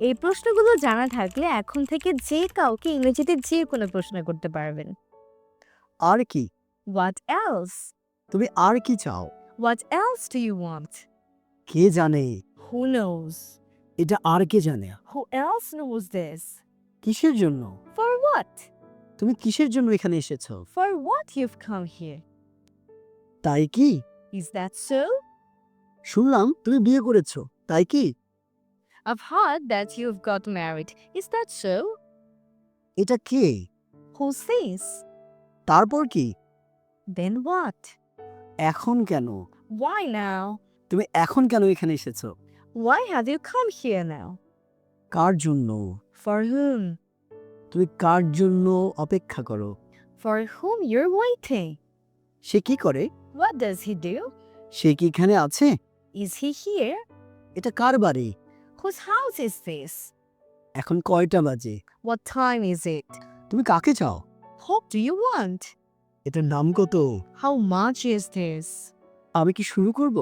এই প্রশ্নগুলো জানা থাকলে এখন থেকে যে কাউকে ইংরেজিতে যে কোনো প্রশ্ন করতে পারবেন। আর কি? হোয়াট এলস তুমি আর কি চাও? What else do you want কে জানে? হু নোজ এটা আর কে জানে? হু এলস নোজ দিস কিসের জন্য? ফর হোয়াট তুমি কিসের জন্য এখানে এসেছ? For what you've come here তাই কি? ইজ দ্যাট সো শুনলাম তুমি বিয়ে করেছ। তাই কি? I've heard that you've got married. Is that so? এটা কে Who says? তারপর কি Then what? এখন কেন Why now? তুমি এখন কেন এখানে এসেছো Why have you come here now? কার জন্য For whom? তুমি কার জন্য অপেক্ষা করো For whom you're waiting. সে কি করে What does he do? সে কি এখানে আছে Is he here? এটা কার বাড়ি Whose house is this? এখন কয়টা বাজে What time is it? তুমি কাকে চাও What do you want? এটার নাম কত How much is this? আমি কি শুরু করব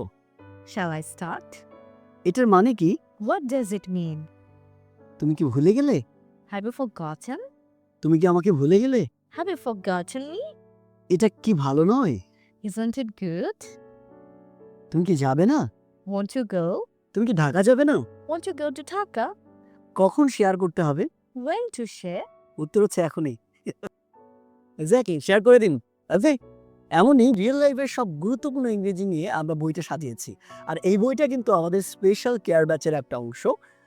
Shall I start? এটার মানে কি What does it mean? তুমি কি ভুলে গেলে Have you forgotten? তুমি কি আমাকে ভুলে গেলে Have you forgotten me? এটা কি ভালো নয় Isn't it good? তুমি কি যাবে না Want to go? তুমি কি ঢাকা যাবে না Want to go to Dhaka? কখন শেয়ার করতে হবে? When to share? উত্তর হচ্ছে এখনই। এক্স্যাক্টলি শেয়ার করে দিন। ওকে এমনই রিয়েল লাইফের সব গুরুত্বপূর্ণ ইংরেজি নিয়ে আমরা বইটা সাজিয়েছি। আর এই বইটা কিন্তু আমাদের স্পেশাল কেয়ার ব্যাচের একটা অংশ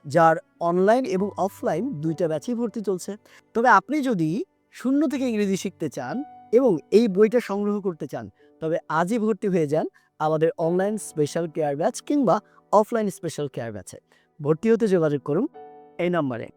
যার অনলাইন এবং অফলাইন দুইটা ব্যাচেই ভর্তি চলছে। তবে আপনি যদি শূন্য থেকে ইংরেজি শিখতে চান এবং এই বইটা সংগ্রহ করতে চান তবে আজই ভর্তি হয়ে যান আমাদের অনলাইন স্পেশাল কেয়ার ব্যাচ কিংবা অফলাইন স্পেশাল কেয়ার ব্যাচে ভর্তি হতে যোগাযোগ করুন এই নম্বরে।